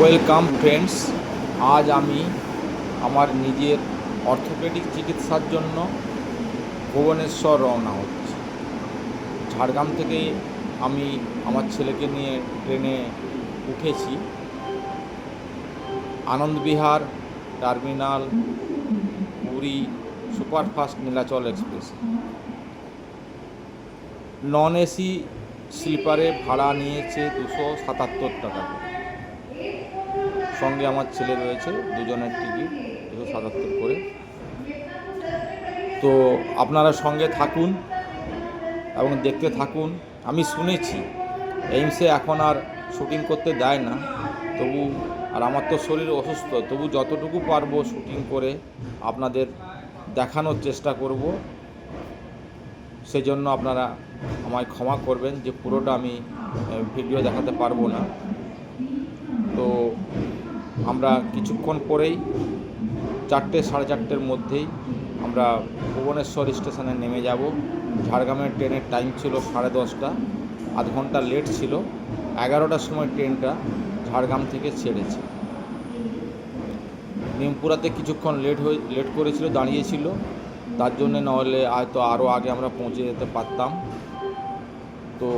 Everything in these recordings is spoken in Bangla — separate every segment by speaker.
Speaker 1: ওয়েলকাম ফ্রেন্ডস, আজ আমি আমার নিজের অর্থোপেডিক চিকিৎসার জন্য ভুবনেশ্বর রওনা হচ্ছি। ঝাড়গ্রাম থেকে আমি আমার ছেলেকে নিয়ে ট্রেনে উঠেছি। Anand Vihar terminal Puri superfast Nilachal express. Non AC স্লিপারে ভাড়া নিয়েছে দুশো সাতাত্তর টাকা করে। সঙ্গে আমার ছেলে রয়েছে, দুজনের টিকিট দুশো সাতাত্তর করে। তো আপনারা সঙ্গে থাকুন এবং দেখতে থাকুন। আমি শুনেছি, এইমসে এখন আর শুটিং করতে দেয় না। তবু, আর আমার তো শরীর অসুস্থ, তবু যতটুকু পারব শুটিং করে আপনাদের দেখানোর চেষ্টা করব। সেজন্য আপনারা আমায় ক্ষমা করবেন যে পুরোটা আমি ভিডিও দেখাতে পারব না। তো আমরা কিছুক্ষণ পরেই চারটে, সাড়ে চারটের মধ্যেই আমরা ভুবনেশ্বর স্টেশনে নেমে যাব। ঝাড়গ্রামের ট্রেনের টাইম ছিল সাড়ে দশটা, আধ ঘণ্টা লেট ছিল, এগারোটার সময় ট্রেনটা ঝাড়গ্রাম থেকে ছেড়েছে। নিমপুরাতে কিছুক্ষণ লেট হয়ে, লেট করেছিল, দাঁড়িয়েছিল। তার জন্যে নাহলে হয়তো আরও আগে আমরা পৌঁছে যেতে পারতাম। তো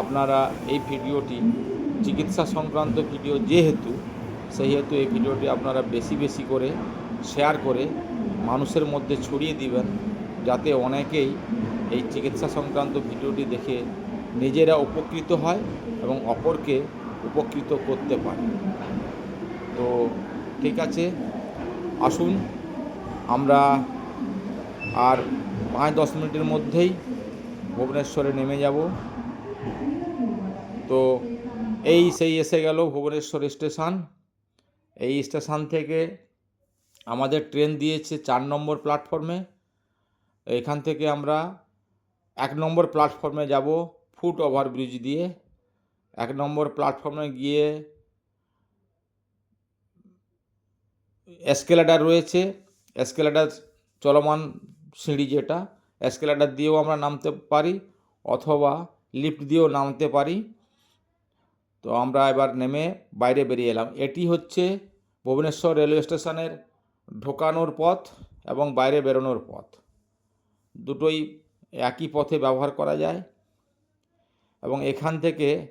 Speaker 1: আপনারা এই ভিডিওটি চিকিৎসা সংক্রান্ত ভিডিও যেহেতু সেহেতু এই ভিডিওটি আপনারা বেশি বেশি করে শেয়ার করে মানুষের মধ্যে ছড়িয়ে দিবেন, যাতে অনেকেই এই চিকিৎসা সংক্রান্ত ভিডিওটি দেখে নিজেরা উপকৃত হয় এবং অপরকে উপকৃত করতে পারে। তো ঠিক আছে, আসুন আমরা আর পাঁচ দশ মিনিটের মধ্যেই ভুবনেশ্বরে নেমে যাব। তো এই সেই এসে গেল ভুবনেশ্বর স্টেশন। এই স্টেশন থেকে আমাদের ট্রেন দিয়েছে চার নম্বর প্ল্যাটফর্মে। এখান থেকে আমরা এক নম্বর প্ল্যাটফর্মে যাব ফুট ওভারব্রিজ দিয়ে। এক নম্বর প্ল্যাটফর্মে গিয়ে এসকেলেটার রয়েছে। এসকেলেটার চলমান সিঁড়ি যেটা, এসকেলেটার দিয়েও আমরা নামতে পারি অথবা লিফট দিয়েও নামতে পারি। তো আমরা এবার নেমে বাইরে বেরিয়ে এলাম। এটি হচ্ছে ভুবনেশ্বর রেলওয়ে স্টেশনের ঢোকানোর পথ এবং বাইরে বেরোনোর পথ। দুটোই একই পথে ব্যবহার করা যায় এবং এখান থেকে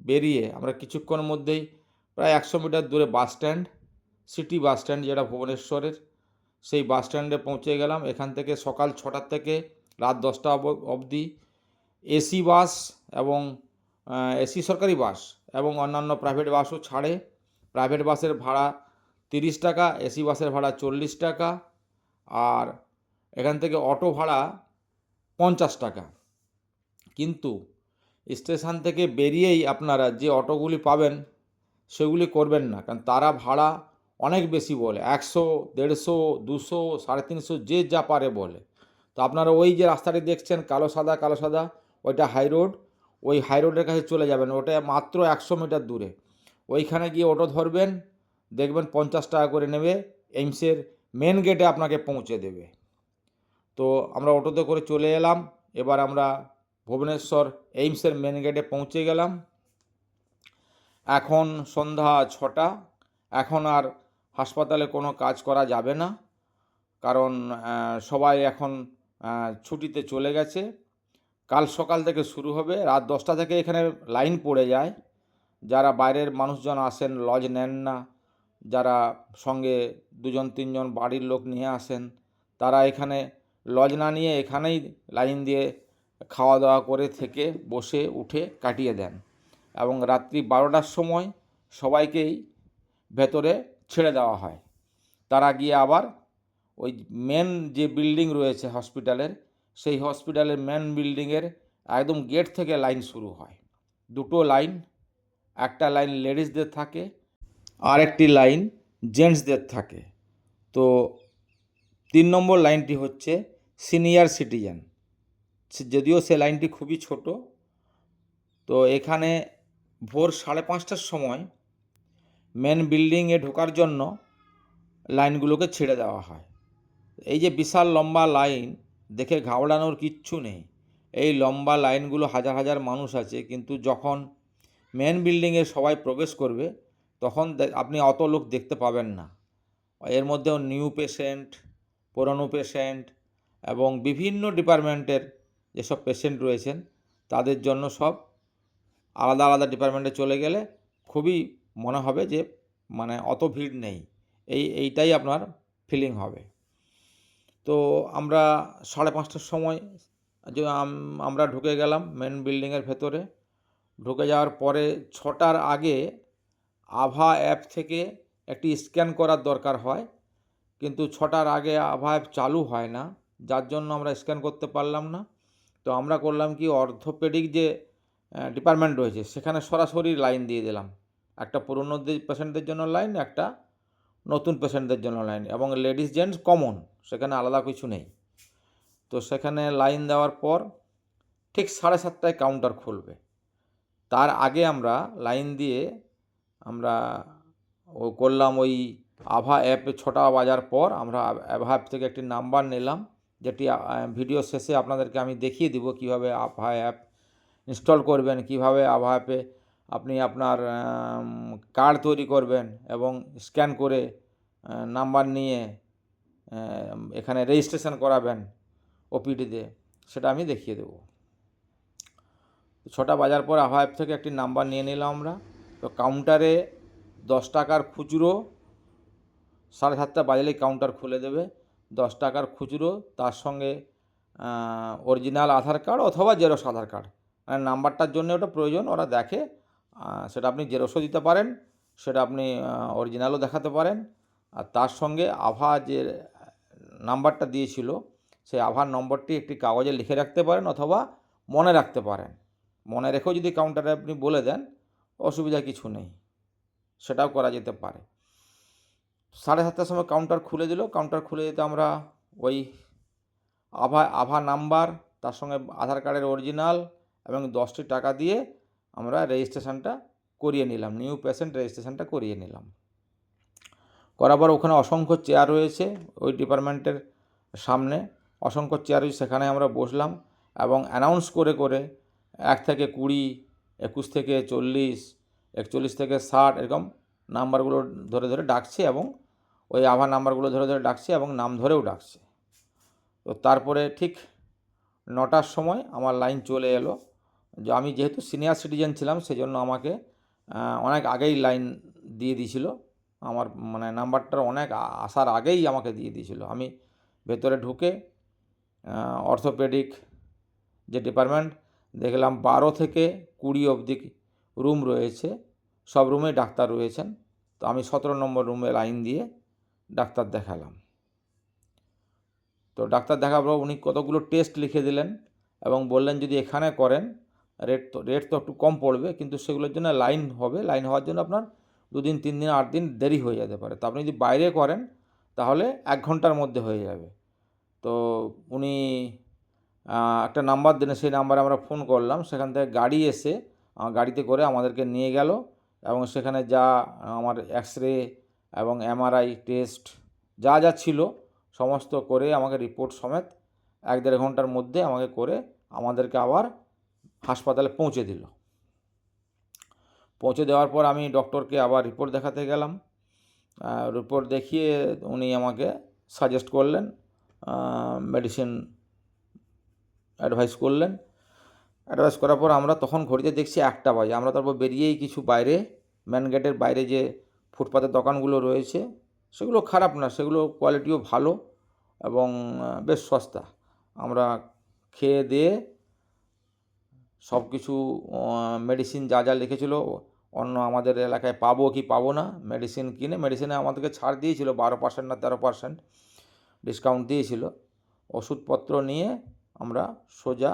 Speaker 1: বেরিয়ে আমরা কিছুক্ষণের মধ্যেই প্রায় একশো মিটার দূরে bus stand, city bus stand যেটা ভুবনেশ্বরের, সেই বাস স্ট্যান্ডে পৌঁছে গেলাম। এখান থেকে সকাল ছটার থেকে রাত দশটা অব- অবধি এসি বাস এবং এসি সরকারি বাস এবং অন্যান্য প্রাইভেট বাসও ছাড়ে। প্রাইভেট বাসের ভাড়া তিরিশ টাকা, এসি বাসের ভাড়া চল্লিশ টাকা আর এখান থেকে অটো ভাড়া পঞ্চাশ টাকা। কিন্তু স্টেশন থেকে বেরিয়েই আপনারা যে অটোগুলি পাবেন, সেগুলি করবেন না, কারণ তারা ভাড়া অনেক বেশি বলে, একশো, দেড়শো, দুশো, সাড়ে তিনশো, যে যা পারে বলে। তো আপনারা ওই যে রাস্তাটি দেখছেন, কালো সাদা কালো সাদা, ওইটা হাই রোড, ওই হাই রোডের কাছে চলে যাবেন, ওটা মাত্র একশো মিটার দূরে। ওইখানে গিয়ে অটো ধরবেন, দেখবেন পঞ্চাশ টাকা করে নেবে, এইমসের মেন গেটে আপনাকে পৌঁছে দেবে। তো আমরা অটোতে করে চলে এলাম, এবার আমরা ভুবনেশ্বর এইমসের মেন গেটে পৌঁছে গেলাম। এখন সন্ধ্যা ছটা, এখন আর হাসপাতালে কোনো কাজ করা যাবে না, কারণ সবাই এখন ছুটিতে চলে গেছে। কাল সকাল থেকে শুরু হবে, রাত দশটা থেকে এখানে লাইন পড়ে যায়। যারা বাইরের মানুষজন আসেন লজ নেন না, যারা সঙ্গে দুজন, তিনজন বাড়ির লোক নিয়ে আসেন, তারা এখানে লজ না নিয়ে এখানেই লাইন দিয়ে খাওয়া দাওয়া করে থেকে বসে, উঠে কাটিয়ে দেন এবং রাত্রি বারোটার সময় সবাইকেই ভেতরে ছেড়ে দেওয়া হয়। তারা গিয়ে আবার ওই মেন যে বিল্ডিং রয়েছে হসপিটালের সেই হসপিটালের মেন বিল্ডিংয়ের একদম গেট থেকে লাইন শুরু হয়। দুটো লাইন একটা লাইন লেডিসদের থাকে আর একটি লাইন জেন্টসদের থাকে। তো তিন নম্বর লাইনটি হচ্ছে সিনিয়র সিটিজেন। যদিও সে লাইনটি খুবই ছোট, তো এখানে ভোর সাড়ে পাঁচটার সময় মেন বিল্ডিংয়ে ঢোকার জন্য লাইনগুলোকে ছেড়ে দেওয়া হয়। এই যে বিশাল লম্বা লাইন, দেখে ঘাবড়ানোর কিচ্ছু নেই। এই লম্বা লাইনগুলো হাজার হাজার মানুষ আছে, কিন্তু যখন মেন বিল্ডিংয়ে সবাই প্রবেশ করবে, তখন আপনি অত লোক দেখতে পাবেন না। এর মধ্যেও নিউ পেশেন্ট পুরনো পেশেন্ট এবং বিভিন্ন ডিপার্টমেন্টের যেসব পেশেন্ট রয়েছেন, তাদের জন্য সব আলাদা আলাদা ডিপার্টমেন্টে চলে গেলে খুবই মনে হবে যে মানে অত ভিড় নেই। এই, এইটাই আপনার ফিলিং হবে। তো আমরা সাড়ে পাঁচটার সময় আমরা ঢুকে গেলাম মেন বিল্ডিংয়ের ভেতরে। ঢুকে যাওয়ার পরে ছটার আগে আভা অ্যাপ থেকে একটি স্ক্যান করার দরকার হয়। কিন্তু ছটার আগে আভা অ্যাপ চালু হয় না, যার জন্য আমরা স্ক্যান করতে পারলাম না। তো আমরা করলাম কি, অর্থোপেডিক যে ডিপার্টমেন্ট রয়েছে, সেখানে সরাসরি লাইন দিয়ে দিলাম। একটা পুরনো পেশেন্টদের জন্য লাইন, একটা নতুন পেশেন্টদের জন্য লাইন, এবং লেডিস জেন্টস কমন, সেখানে আলাদা কিছু নেই। তো সেখানে লাইন দেওয়ার পর ঠিক সাড়ে সাতটায় কাউন্টার খুলবে। তার আগে আমরা লাইন দিয়ে আমরা ও করলাম ওই আভা অ্যাপে ছটা বাজার পর আমরা আভা অ্যাপ থেকে একটি নাম্বার নিলাম, যেটি ভিডিও শেষে আপনাদেরকে আমি দেখিয়ে দিব কীভাবে আভা অ্যাপ ইনস্টল করবেন, কীভাবে আভা অ্যাপে আপনি আপনার কার্ড তৈরি করবেন এবং স্ক্যান করে নাম্বার নিয়ে এখানে রেজিস্ট্রেশন করাবেন ওপিডিতে, সেটা আমি দেখিয়ে দেবো। ছটা বাজার পর আভা অ্যাপ থেকে একটি নাম্বার নিয়ে নিলাম আমরা। তো কাউন্টারে দশ টাকার খুচরো, সাড়ে সাতটা বাজলেই কাউন্টার খুলে দেবে। দশ টাকার খুচরো, তার সঙ্গে অরিজিনাল আধার কার্ড অথবা জেরক্স আধার কার্ড। মানে নাম্বারটার জন্য ওটা প্রয়োজন, ওরা দেখে সেটা আপনি জেরক্সও দিতে পারেন, সেটা আপনি অরিজিনালও দেখাতে পারেন। আর তার সঙ্গে আভা যে নাম্বারটা দিয়েছিল, সেই আভার নম্বরটি একটি কাগজে লিখে রাখতে পারেন অথবা মনে রাখতে পারেন। মনে রেখেও যদি কাউন্টারে আপনি বলে দেন, অসুবিধা কিছু নেই। সেটাও করা যেতে পারে। সাড়ে সাতটার সময় কাউন্টার খুলে দিল। কাউন্টার খুলে যেতে আমরা ওই আভা আভা নাম্বার তার সঙ্গে আধার কার্ডের অরিজিনাল এবং দশটি টাকা দিয়ে আমরা রেজিস্ট্রেশনটা করিয়ে নিলাম। নিউ পেশেন্ট রেজিস্ট্রেশনটা করিয়ে নিলাম। করার পর ওখানে অসংখ্য চেয়ার রয়েছে ওই ডিপার্টমেন্টের সামনে। অসংখ্য চেয়ার রয়েছে সেখানে আমরা বসলাম এবং অ্যানাউন্স করে করে এক থেকে কুড়ি, একুশ থেকে চল্লিশ, একচল্লিশ থেকে ষাট এরকম নাম্বারগুলো ধরে ধরে ডাকছে এবং ওই আভা নাম্বারগুলো ধরে ধরে ডাকছে এবং নাম ধরেও ডাকছে। তো তারপরে ঠিক নটার সময় আমার লাইন চলে এলো। যে আমি যেহেতু সিনিয়র সিটিজেন ছিলাম সেজন্য আমাকে অনেক আগেই লাইন দিয়ে দিয়েছিল। আমার মানে নাম্বারটার অনেক আসার আগেই আমাকে দিয়ে দিয়েছিল। আমি ভেতরে ঢুকে অর্থোপেডিক যে ডিপার্টমেন্ট দেখলাম বারো থেকে কুড়ি অবধি রুম রয়েছে। সব রুমে ডাক্তার রয়েছেন। তো আমি সতেরো নম্বর রুমে লাইন দিয়ে ডাক্তার দেখালাম। তো ডাক্তার দেখার পর উনি কতগুলো টেস্ট লিখে দিলেন এবং বললেন, যদি এখানে করেন, রেট তো রেট তো একটু কম পড়বে, কিন্তু সেগুলোর জন্য লাইন হবে। লাইন হওয়ার জন্য আপনার দুদিন, তিন দিন, আট দিন দেরি হয়ে যেতে পারে। তো আপনি যদি বাইরে করেন, তাহলে এক ঘণ্টার মধ্যে হয়ে যাবে। তো উনি একটা নাম্বার দিলেন সেই নাম্বারে আমরা ফোন করলাম। সেখান থেকে গাড়ি এসে গাড়িতে করে আমাদেরকে নিয়ে গেল এবং সেখানে যা, আমার এক্স রে এবং এমআরআই টেস্ট যা যা ছিল সমস্ত করে আমাকে রিপোর্ট সমেত এক দেড় ঘণ্টার মধ্যে আমাকে করে আমাদেরকে আবার হাসপাতালে পৌঁছে দিল। পৌঁছে দেওয়ার পর আমি ডক্টরকে আবার রিপোর্ট দেখাতে গেলাম। রিপোর্ট দেখিয়ে উনি আমাকে সাজেস্ট করলেন মেডিসিন অ্যাডভাইস করলেন। অ্যাডভাইস করার পর আমরা তখন ঘড়িতে দেখছি একটা বাজে। আমরা তারপর বেরিয়েই কিছু বাইরে ম্যান গেটের বাইরে যে ফুটপাতের দোকানগুলো রয়েছে, সেগুলো খারাপ না, সেগুলো কোয়ালিটিও ভালো এবং বেশ সস্তা। আমরা খেয়ে দিয়ে সব কিছু মেডিসিন যা যা লিখেছিল, অন্য আমাদের এলাকায় পাবো কি পাবো না মেডিসিন কিনে মেডিসিনে আমাদেরকে ছাড় দিয়েছিল, বারো পার্সেন্ট না তেরো পার্সেন্ট ডিসকাউন্ট দিয়েছিল। ওষুধপত্র নিয়ে আমরা সোজা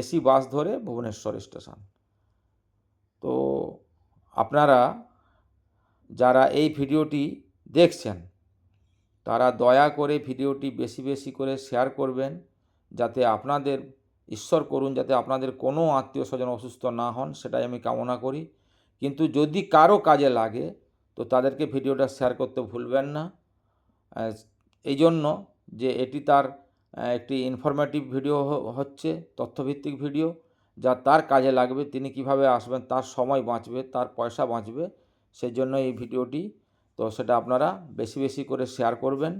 Speaker 1: এসি বাস ধরে ভুবনেশ্বর স্টেশন। তো আপনারা যারা এই ভিডিওটি দেখছেন, তারা দয়া করে ভিডিওটি বেশি বেশি করে শেয়ার করবেন, যাতে আপনাদের, ঈশ্বর করুন যাতে আপনাদের কোনো আত্মীয় স্বজন অসুস্থ না হন, সেটাই আমি কামনা করি। কিন্তু যদি কারও কাজে লাগে, তো তাদেরকে ভিডিওটা শেয়ার করতে ভুলবেন না। এই জন্য যে এটি তার একটি ইনফরমেটিভ ভিডিও হচ্ছে, তথ্যভিত্তিক ভিডিও যা তার কাজে লাগবে, তিনি কীভাবে আসবেন, তার সময় বাঁচবে, তার পয়সা বাঁচবে সেই জন্য এই ভিডিওটি। তো সেটা আপনারা বেশি বেশি করে শেয়ার করবেন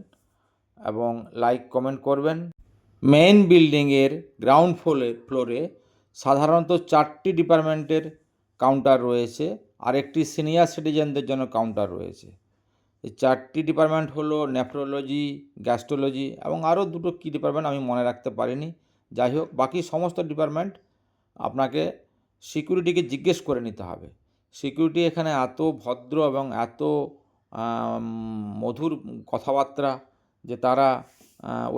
Speaker 1: এবং লাইক কমেন্ট করবেন। মেইন বিল্ডিংয়ের গ্রাউন্ড ফ্লোরে ফ্লোরে সাধারণত চারটি ডিপার্টমেন্টের কাউন্টার রয়েছে আর একটি সিনিয়র সিটিজেনদের জন্য কাউন্টার রয়েছে। এই চারটি ডিপার্টমেন্ট হলো নেফ্রোলজি গ্যাস্ট্রোলজি এবং আরও দুটো কী ডিপার্টমেন্ট আমি মনে রাখতে পারিনি। যাই হোক, বাকি সমস্ত ডিপার্টমেন্ট আপনাকে সিকিউরিটিকে জিজ্ঞেস করে নিতে হবে। সিকিউরিটি এখানে এত ভদ্র এবং এত মধুর কথাবার্তা যে তারা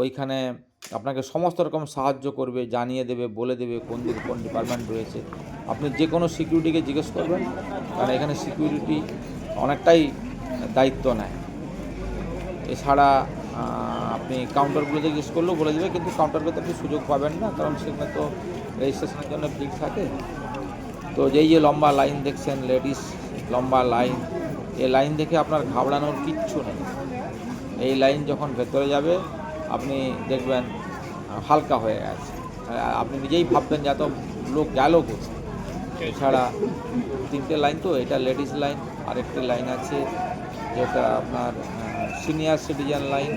Speaker 1: ওইখানে আপনাকে সমস্ত রকম সাহায্য করবে, জানিয়ে দেবে, বলে দেবে কোন দিকে কোন ডিপার্টমেন্ট রয়েছে। আপনি যে কোনো সিকিউরিটিকে জিজ্ঞেস করবেন, কারণ এখানে সিকিউরিটি অনেকটাই দায়িত্ব নেয়। এছাড়া আপনি কাউন্টারগুলোতে জিজ্ঞেস করলেও বলে দেবে, কিন্তু কাউন্টারগুলোতে আপনি সুযোগ পাবেন না, কারণ সেখানে তো রেজিস্ট্রেশনের জন্য ভিড় থাকে। তো যেই যে লম্বা লাইন দেখছেন লেডিস লম্বা লাইন এই লাইন দেখে আপনার ঘাবড়ানোর কিচ্ছু নেই। এই লাইন যখন ভেতরে যাবে, আপনি দেখবেন, হালকা হয়ে গেছে। আপনি নিজেই ভাববেন যে এত লোক গেল কোথায়। এছাড়া তিনটে লাইন তো, এটা লেডিস লাইন আরেকটি লাইন আছে যেটা আপনার সিনিয়র সিটিজেন লাইন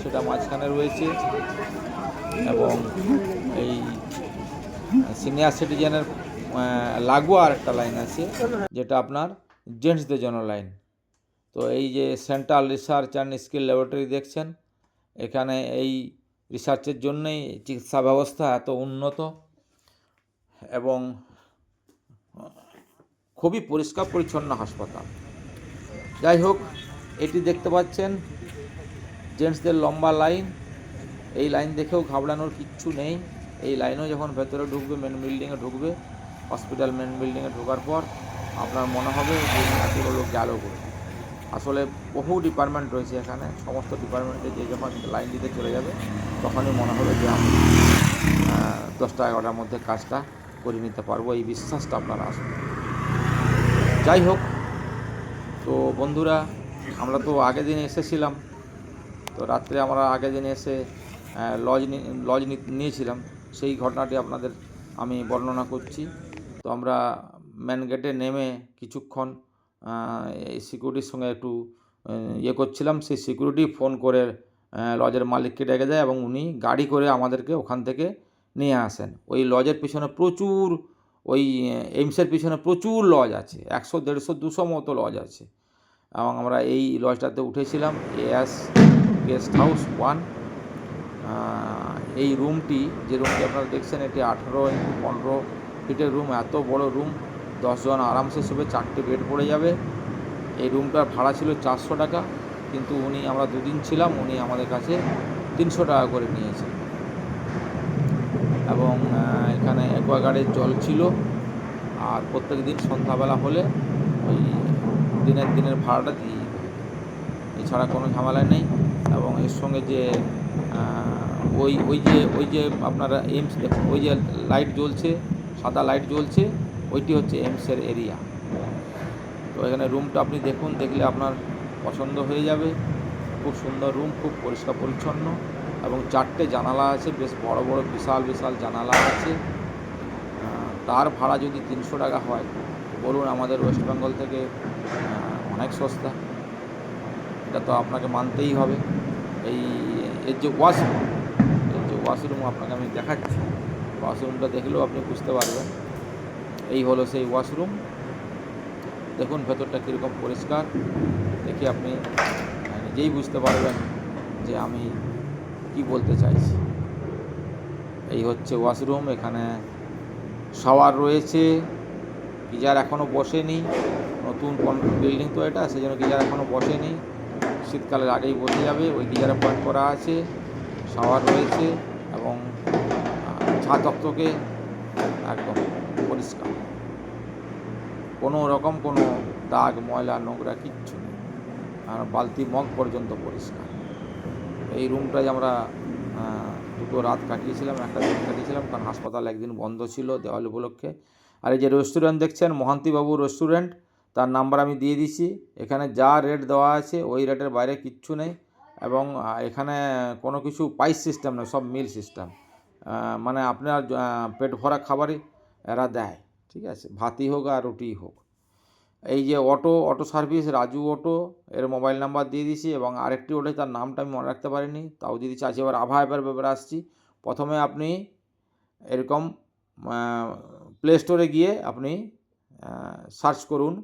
Speaker 1: সেটা মাঝখানে রয়েছে এবং এই সিনিয়র সিটিজেনের লাগোয়া আরেকটা লাইন আছে, যেটা আপনার জেন্টসদের জন্য লাইন তো এই যে central research and skill laboratory দেখছেন, এখানে এই রিসার্চের জন্যই চিকিৎসা ব্যবস্থা এত উন্নত এবং খুবই পরিষ্কার পরিচ্ছন্ন হাসপাতাল। যাই হোক এটি দেখতে পাচ্ছেন জেন্টসদের লম্বা লাইন এই লাইন দেখেও ঘাবড়ানোর কিচ্ছু নেই। এই লাইনেও যখন ভেতরে ঢুকবে মেন বিল্ডিংয়ে ঢুকবে হসপিটাল মেন বিল্ডিংয়ে ঢোকার পর আপনার মনে হবে যে এতগুলো লোক গেল কোথায়। আসলে বহু ডিপার্টমেন্ট রয়েছে এখানে, সমস্ত ডিপার্টমেন্টে যে যখন লাইন দিতে চলে যাবে, তখনই মনে হবে যে আমি দশটা এগারোটার মধ্যে কাজটা করে নিতে পারব। এই বিশ্বাসটা আপনারা আসবে। যাই হোক তো বন্ধুরা, আমরা তো আগের দিন এসেছিলাম। তো রাত্রে আমরা আগের দিন এসে লজ লজ নিয়েছিলাম। সেই ঘটনাটি আপনাদের আমি বর্ণনা করছি। তো আমরা মেন গেটে নেমে কিছুক্ষণ সিকিউরিটির সঙ্গে একটু ইয়ে করছিলাম। সেই সিকিউরিটি ফোন করে লজের মালিককে ডেকে দেয় এবং উনি গাড়ি করে আমাদেরকে ওখান থেকে নিয়ে আসেন। ওই লজের পিছনে প্রচুর ওই এইমসের পিছনে প্রচুর লজ আছে, একশো, দেড়শো, দুশো মতো লজ আছে। এবং আমরা এই লজটাতে উঠেছিলাম এএস গেস্ট হাউস ওয়ান এই রুমটি, যে রুমটি আপনারা দেখছেন, এটি আঠেরো ইন্টু পনেরো ফিটের রুম, এত বড় রুম, দশজন আরামসে শুবে, চারটে বেড পড়ে যাবে। এই রুমটার ভাড়া ছিল চারশো টাকা, কিন্তু উনি, আমরা দুদিন ছিলাম, উনি আমাদের কাছে তিনশো টাকা করে নিয়েছেন। এবং এখানে অ্যাকোয়াগার্ডের জল ছিল। আর প্রত্যেক দিন সন্ধ্যাবেলা হলে ওই দিনের দিনের ভাড়াটা দিয়ে এছাড়া কোনো ঝামেলা নেই এবং এর সঙ্গে যে ওই ওই যে ওই যে আপনারা এইমস দেখুন ওই যে লাইট জ্বলছে, সাদা লাইট জ্বলছে, ওইটি হচ্ছে এইমসের এরিয়া। তো এখানে রুমটা আপনি দেখুন, দেখলে আপনার পছন্দ হয়ে যাবে। খুব সুন্দর রুম, খুব পরিষ্কার পরিচ্ছন্ন। এবং চারটে জানালা আছে, বেশ বড় বড় বিশাল বিশাল জানালা আছে। তার ভাড়া যদি তিনশো টাকা হয়, বলুন আমাদের ওয়েস্ট বেঙ্গল থেকে অনেক সস্তা। এটা তো আপনাকে মানতেই হবে। এই, এর যে ওয়াশরুম, এর যে ওয়াশরুম আপনাকে আমি দেখাচ্ছি। ওয়াশরুমটা দেখলেও আপনি বুঝতে পারবেন। এই হলো সেই ওয়াশরুম। দেখুন ভেতরটা কীরকম পরিষ্কার। দেখে আপনি নিজেই বুঝতে পারবেন যে আমি কি বলতে চাইছি? এই হচ্ছে ওয়াশরুম এখানে শাওয়ার রয়েছে। গিজার এখনও বসেনি। নতুন বিল্ডিং তো এটা সেই জন্য গিজার এখনও বসেনি। শীতকালের আগেই বসে যাবে ওই গিজারে পয়েন্ট করা আছে শাওয়ার রয়েছে এবং আহ, ছা একদম পরিষ্কার। কোনো রকম কোনো দাগ ময়লা নোংরা কিচ্ছু নেই। আর বালতি মগ পর্যন্ত পরিষ্কার। এই রুমটায় আমরা দুটো রাত কাটিয়েছিলাম, একটা দিন কাটিয়েছিলাম, কারণ হাসপাতাল একদিন বন্ধ ছিল দেওয়াল উপলক্ষে। আর এই যে রেস্টুরেন্ট দেখছেন, মহান্তিবাবু রেস্টুরেন্ট তার নাম্বার আমি দিয়ে দিছি এখানে যা রেট দেওয়া আছে, ওই রেটের বাইরে কিচ্ছু নেই। এবং এখানে কোনো কিছু পাইস সিস্টেম নয় সব মিল সিস্টেম মানে আপনার পেট ভরা খাবারই এরা দেয়, ঠিক আছে? ভাতই হোক আর রুটিই হোক। এই যে auto auto service, Raju auto, এর মোবাইল নাম্বার দিয়ে দিয়েছি এবং আরেকটি অটো তার নামটা আমি মনে রাখতে পারিনি। তাও দিয়ে দিচ্ছি আছে এবার আভা অ্যাপের ব্যাপারে আসছি। প্রথমে আপনি এরকম প্লে স্টোরে গিয়ে আপনি সার্চ করুন।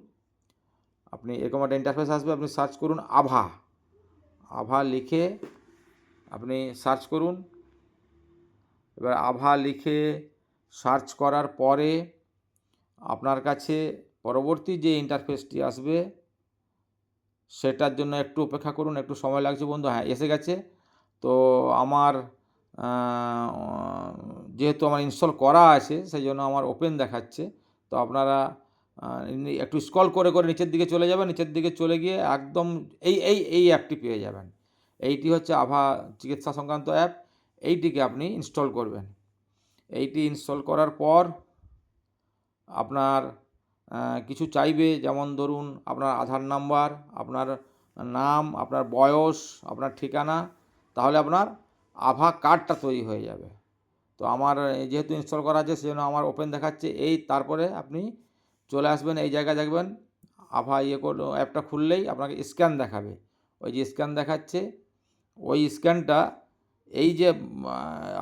Speaker 1: আপনি এরকম একটা ইন্টারফেস আসবে, আপনি সার্চ করুন আভা। আভা লিখে আপনি সার্চ করুন। এবার আভা লিখে সার্চ করার পরে আপনার কাছে পরবর্তী যে ইন্টারফেসটি আসবে, সেটার জন্য একটু অপেক্ষা করুন, একটু সময় লাগছে বন্ধু। হ্যাঁ এসে গেছে। তো আমার যেহেতু আমার ইনস্টল করা আছে সেই জন্য আমার ওপেন দেখাচ্ছে। তো আপনারা একটু স্ক্রল করে করে নিচের দিকে চলে যাবেন। নিচের দিকে চলে গিয়ে একদম এই এই এই অ্যাপটি পেয়ে যাবেন। এইটি হচ্ছে আভা চিকিৎসা সংক্রান্ত অ্যাপ এইটিকে আপনি ইনস্টল করবেন। এইটি ইনস্টল করার পর আপনার কিছু চাইবে, যেমন ধরুন আপনার আধার নাম্বার, আপনার নাম, আপনার বয়স, আপনার ঠিকানা, তাহলে আপনার আভা কার্ডটা তৈরি হয়ে যাবে। তো আমার যেহেতু ইনস্টল করা আছে, সেজন্য আমার ওপেন দেখাচ্ছে। এই তারপরে আপনি চলে আসবেন, এই জায়গায় দেখবেন আভা ইয়ে করল, অ্যাপটা খুললেই আপনাকে স্ক্যান দেখাবে। ওই যে স্ক্যান দেখাচ্ছে, ওই স্ক্যানটা এই যে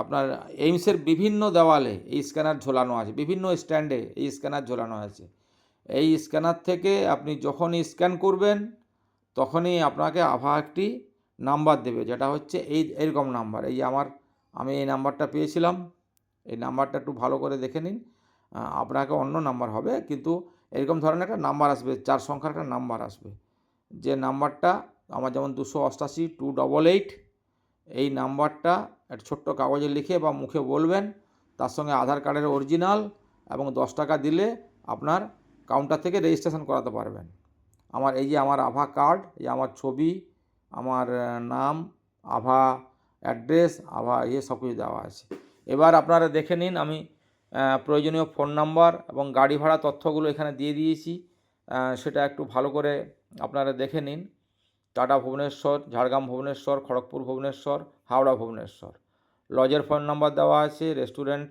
Speaker 1: আপনার এইমসের বিভিন্ন দেওয়ালে এই স্ক্যানার ঝোলানো আছে, বিভিন্ন স্ট্যান্ডে এই স্ক্যানার ঝোলানো আছে। এই স্ক্যানার থেকে আপনি যখনই স্ক্যান করবেন, তখনই আপনাকে আভা একটি নাম্বার দেবে, যেটা হচ্ছে এই এরকম নাম্বার। এই আমার, আমি এই নাম্বারটা পেয়েছিলাম, এই নাম্বারটা একটু ভালো করে দেখে নিন। আপনাকে অন্য নাম্বার হবে, কিন্তু এরকম ধরনের একটা নাম্বার আসবে, চার সংখ্যার একটা নাম্বার আসবে। যে নাম্বারটা, আমার যেমন দুশো অষ্টাশি, টু ডবল এইট, এই নাম্বারটা একটা ছোট্ট কাগজে লিখে বা মুখে বলবেন, তার সঙ্গে আধার কার্ডের অরিজিনাল এবং দশ টাকা দিলে আপনার কাউন্টার থেকে রেজিস্ট্রেশন করাতে পারবেন। আমার এই যে আমার আভা কার্ড এই আমার ছবি, আমার নাম আভা অ্যাড্রেস আভা ইয়ে সব কিছু দেওয়া আছে। এবার আপনারা দেখে নিন আমি প্রয়োজনীয় ফোন নাম্বার এবং গাড়ি ভাড়া তথ্যগুলো এখানে দিয়ে দিয়েছি। সেটা একটু ভালো করে আপনারা দেখে নিন। টাটা ভুবনেশ্বর, ঝাড়গ্রাম ভুবনেশ্বর, খড়গপুর ভুবনেশ্বর, হাওড়া ভুবনেশ্বর। লজের ফোন নাম্বার দেওয়া আছে রেস্টুরেন্ট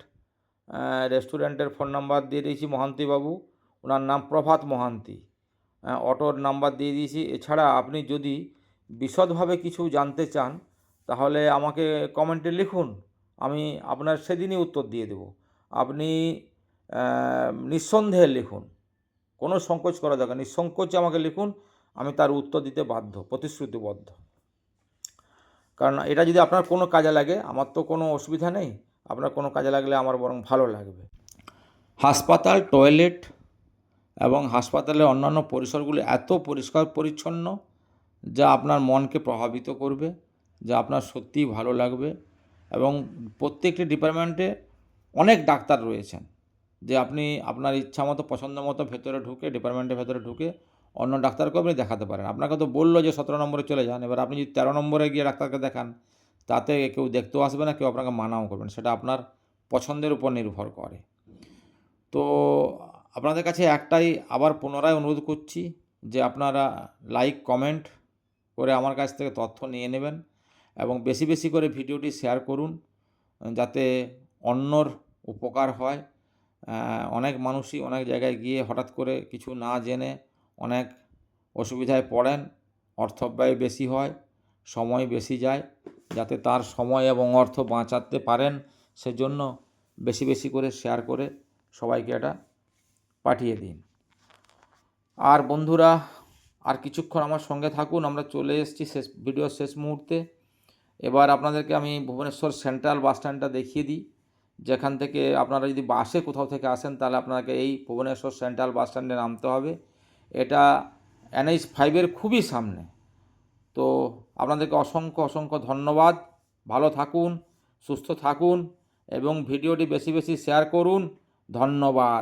Speaker 1: রেস্টুরেন্টের ফোন নাম্বার দিয়ে দিয়েছি মহান্তিবাবু। ওনার নাম প্রভাত মহান্তি। আহ, অটোর নাম্বার দিয়ে দিয়েছি। এছাড়া আপনি যদি বিশদভাবে কিছু জানতে চান তাহলে আমাকে কমেন্টে লিখুন। আমি আপনার সেদিনই উত্তর দিয়ে দেব। আপনি নিঃসন্দেহে লিখুন। কোনো সংকোচ করা দরকার নিঃসংকোচে আমাকে লিখুন। আমি তার উত্তর দিতে বাধ্য প্রতিশ্রুতিবদ্ধ। কারণ এটা যদি আপনার কোনো কাজে লাগে আমার তো কোনো অসুবিধা নেই। আপনার কোনো কাজে লাগলে আমার বরং ভালো লাগবে। হাসপাতাল টয়লেট এবং হাসপাতালের অন্যান্য পরিসরগুলি এত পরিষ্কার পরিচ্ছন্ন যা আপনার মনকে প্রভাবিত করবে, যা আপনার সত্যিই ভালো লাগবে এবং প্রত্যেকটি ডিপার্টমেন্টে অনেক ডাক্তার রয়েছেন যে আপনি আপনার ইচ্ছা মতো, পছন্দ মতো ভেতরে ঢুকে, ডিপার্টমেন্টের ভেতরে ঢুকে অন্য ডাক্তারকেও আপনি দেখাতে পারেন। আপনাকে তো বলল যে সতেরো নম্বরে চলে যান, এবার আপনি যদি তেরো নম্বরে গিয়ে ডাক্তারকে দেখান, তাতে কেউ দেখতেও আসবে না, কেউ আপনাকে মানাও করবেন সেটা আপনার পছন্দের উপর নির্ভর করে। তো আপনাদের কাছে একটাই আবার পুনরায় অনুরোধ করছি যে আপনারা লাইক কমেন্ট করে আমার কাছ থেকে তথ্য নিয়ে নেবেন এবং বেশি বেশি করে ভিডিওটি শেয়ার করুন, যাতে অন্যর উপকার হয়। অনেক মানুষই অনেক জায়গায় গিয়ে হঠাৎ করে কিছু না জেনে অনেক অসুবিধায় পড়েন, অর্থ ব্যয় বেশি হয়, সময় বেশি যায়, যাতে তার সময় এবং অর্থ বাঁচাতে পারেন, সেজন্য বেশি বেশি করে শেয়ার করে সবাইকে এটা পাঠিয়ে দিন। আর বন্ধুরা, আর কিছুক্ষণ আমার সঙ্গে থাকুন, আমরা চলে এসেছি শেষ, ভিডিওর শেষ মুহূর্তে। এবার আপনাদেরকে আমি ভুবনেশ্বর সেন্ট্রাল বাস স্ট্যান্ডটা দেখিয়ে দিই। যেখান থেকে আপনারা যদি বাসে কোথাও থেকে আসেন, তাহলে আপনাকে এই ভুবনেশ্বর সেন্ট্রাল বাস স্ট্যান্ডে নামতে হবে। এটা এনএইচ ফাইভের খুবই সামনে। তো আপনাদেরকে অসংখ্য অসংখ্য ধন্যবাদ। ভালো থাকুন, সুস্থ থাকুন, এবং ভিডিওটি বেশি বেশি শেয়ার করুন। ধন্যবাদ।